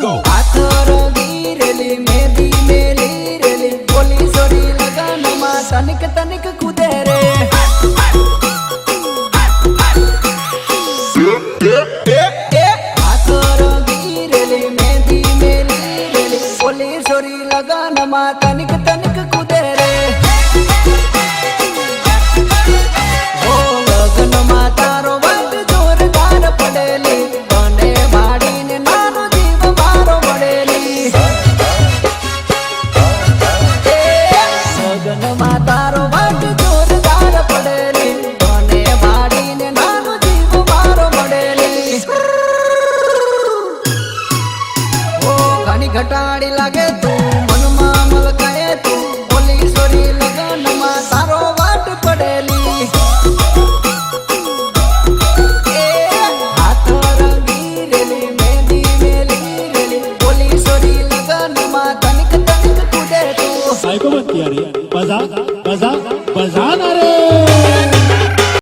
હાથ રંગી રેલી મેદી મેલી રેલી. બોલી સોરી લગનમાં તનિક તનિક કૂદે રે. તનિક તનિક લગ્નમાં તારો વાટ જોરદાર પડેલી. તને વાડીને નાનો જીવ મારો મળેલી. ઘટાડી લાગે તું. लड़ाई को मत किया रे बजा बजा ना रे।